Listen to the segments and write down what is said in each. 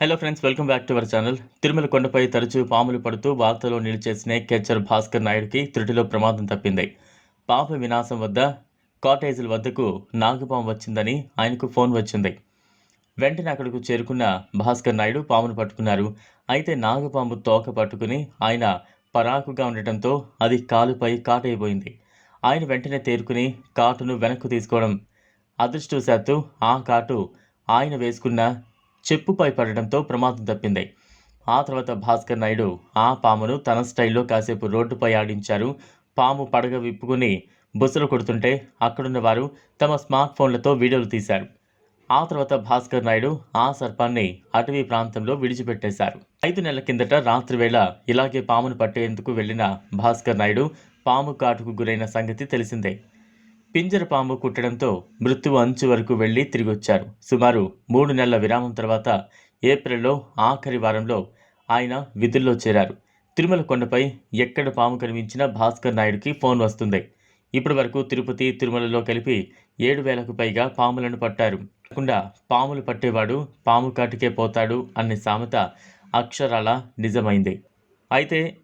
Hello friends welcome back to our channel Tirumala కొండపై తరచూ పాములు పడుతూ వార్తలో నిలిచే స్నేక్ క్యాచర్ భాస్కర్ నాయుడుకి త్రుటిలో ప్రమాదం తప్పింది. పాప వినాశం వద్ద కాటేజీల వద్దకు నాగుపాము వచ్చిందని ఆయనకు ఫోన్ వచ్చింది. వెంటనే అక్కడకు చేరుకున్న భాస్కర్ నాయుడు పామును పట్టుకున్నారు. అయితే నాగుపాము తోక పట్టుకుని ఆయన పరాకుగా ఉండటంతో అది కాలుపై కాటైపోయింది. ఆయన వెంటనే తేరుకుని కాటును వెనక్కు తీసుకోవడం అదృష్టవశాత్తు ఆ కాటు ఆయన వేసుకున్న చెప్పుపై పడడంతో ప్రమాదం తప్పింది. ఆ తర్వాత భాస్కర్ నాయుడు ఆ పామును తన స్టైల్లో కాసేపు రోడ్డుపై ఆడించారు. పాము పడగ విప్పుకుని బుసలు కొడుతుంటే అక్కడున్న వారు తమ స్మార్ట్ ఫోన్లతో వీడియోలు తీశారు. ఆ తర్వాత భాస్కర్ నాయుడు ఆ సర్పాన్ని అటవీ ప్రాంతంలో విడిచిపెట్టేశారు. ఐదు నెలల కిందట రాత్రి వేళ ఇలాగే పామును పట్టేందుకు వెళ్ళిన భాస్కర్ నాయుడు పాము కాటుకు గురైన సంగతి తెలిసిందే. పింజర పాము కుట్టడంతో మృత్యు అంచు వరకు వెళ్ళి తిరిగొచ్చారు సుమారు మూడు నెలల విరామం తర్వాత ఏప్రిల్లో ఆఖరి వారంలో ఆయన విధుల్లో చేరారు. తిరుమల కొండపై ఎక్కడ పాము కనిపించినా భాస్కర్ నాయుడుకి ఫోన్ వస్తుంది. ఇప్పటి వరకు తిరుపతి తిరుమలలో కలిపి ఏడు వేలకు పైగా పాములను పట్టారు. కాకుండా పాములు పట్టేవాడు పాము కాటికే పోతాడు అనే సామెత అక్షరాల నిజమైంది. అయితే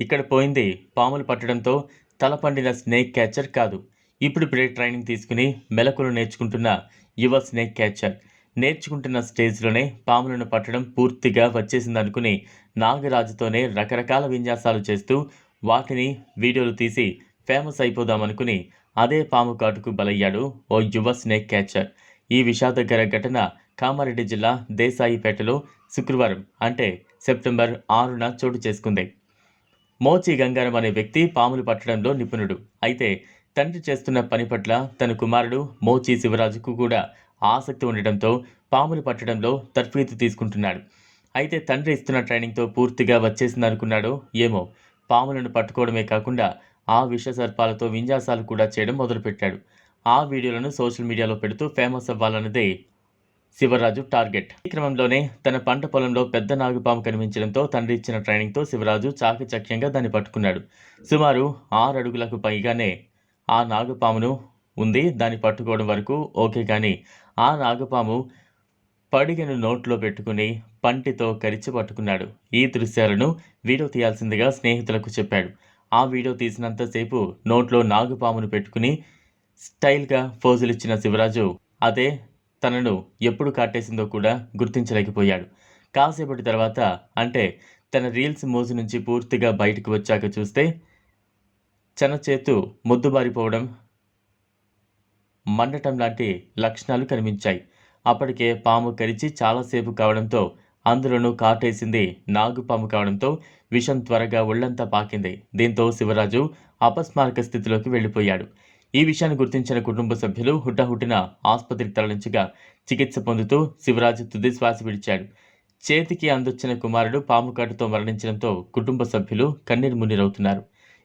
ఇక్కడ పోయింది పాములు పట్టడంతో తలపండిన స్నేక్ క్యాచర్ కాదు. ఇప్పుడిప్పుడే ట్రైనింగ్ తీసుకుని మెలకులు నేర్చుకుంటున్న యువ స్నేక్ క్యాచర్ నేర్చుకుంటున్న స్టేజ్లోనే పాములను పట్టడం పూర్తిగా వచ్చేసిందనుకుని నాగరాజుతోనే రకరకాల విన్యాసాలు చేస్తూ వాటిని వీడియోలు తీసి ఫేమస్ అయిపోదామనుకుని అదే పాము కాటుకు బలయ్యాడు ఓ యువ స్నేక్ క్యాచర్ ఈ విషాదకర ఘటన కామారెడ్డి జిల్లా దేశాయిపేటలో శుక్రవారం అంటే సెప్టెంబర్ ఆరున చోటు చేసుకుంది. మోచి గంగారం అనే వ్యక్తి పాములు పట్టడంలో నిపుణుడు. అయితే తండ్రి చేస్తున్న పని పట్ల తన కుమారుడు మోచి శివరాజుకు కూడా ఆసక్తి ఉండటంతో పాములు పట్టడంలో తర్ఫీదు తీసుకుంటున్నాడు. అయితే తండ్రి ఇస్తున్న ట్రైనింగ్తో పూర్తిగా వచ్చేసిందనుకున్నాడో ఏమో. పాములను పట్టుకోవడమే కాకుండా ఆ విష సర్పాలతో విన్యాసాలు కూడా చేయడం మొదలుపెట్టాడు. ఆ వీడియోలను సోషల్ మీడియాలో పెడుతూ ఫేమస్ అవ్వాలన్నదే శివరాజు టార్గెట్. ఈ క్రమంలోనే తన పంట పొలంలో పెద్ద నాగుపాము కనిపించడంతో తండ్రి ఇచ్చిన ట్రైనింగ్తో శివరాజు చాకచక్యంగా దాన్ని పట్టుకున్నాడు. సుమారు ఆరు అడుగులకు పైగానే ఆ నాగుపామును ఉంది దాన్ని పట్టుకోవడం వరకు ఓకే కానీ ఆ నాగుపాము పడిగను నోట్లో పెట్టుకుని పంటితో కరిచి పట్టుకున్నాడు. ఈ దృశ్యాలను వీడియో తీయాల్సిందిగా స్నేహితులకు చెప్పాడు. ఆ వీడియో తీసినంతసేపు నోట్లో నాగుపామును పెట్టుకుని స్టైల్గా ఫోజులిచ్చిన శివరాజు అదే తనను ఎప్పుడు కాటేసిందో కూడా గుర్తించలేకపోయాడు. కాసేపటి తర్వాత అంటే తన రీల్స్ మోజు నుంచి పూర్తిగా బయటకు వచ్చాక చూస్తే చెనచేతు ముద్దుబారిపోవడం మండటం లాంటి లక్షణాలు కనిపించాయి. అప్పటికే పాము కరిచి చాలాసేపు కావడంతో అందులోనూ కాటేసింది నాగుపాము కావడంతో విషం త్వరగా ఒళ్ళంతా పాకింది. దీంతో శివరాజు అపస్మారక స్థితిలోకి వెళ్ళిపోయాడు. ఈ విషయాన్ని గుర్తించిన కుటుంబ సభ్యులు హుటాహుటిన ఆసుపత్రికి తరలించగా చికిత్స పొందుతూ శివరాజు తుది శ్వాస విడిచాడు. చేతికి అందొచ్చిన కుమారుడు పాము కాటుతో మరణించడంతో కుటుంబ సభ్యులు కన్నీరు మున్నీరవుతున్నారు.